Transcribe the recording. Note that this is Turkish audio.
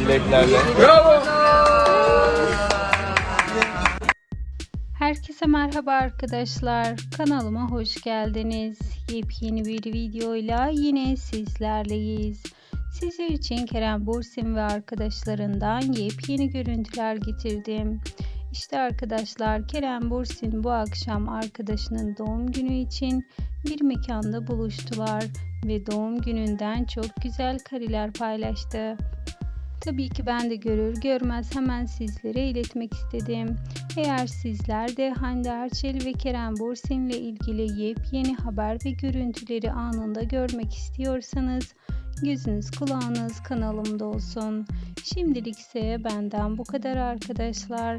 Dileklerle. Herkese merhaba arkadaşlar. Kanalıma hoş geldiniz. Yepyeni bir videoyla yine sizlerleyiz. Sizler için Kerem Bursin ve arkadaşlarından yepyeni görüntüler getirdim. İşte arkadaşlar Kerem Bursin bu akşam arkadaşının doğum günü için bir mekanda buluştular ve doğum gününden çok güzel kareler paylaştı. Tabii ki ben de görür görmez hemen sizlere iletmek istedim. Eğer sizler de Hande Erçel ve Kerem Bursin ile ilgili yepyeni haber ve görüntüleri anında görmek istiyorsanız gözünüz kulağınız kanalımda olsun. Şimdilik ise benden bu kadar arkadaşlar.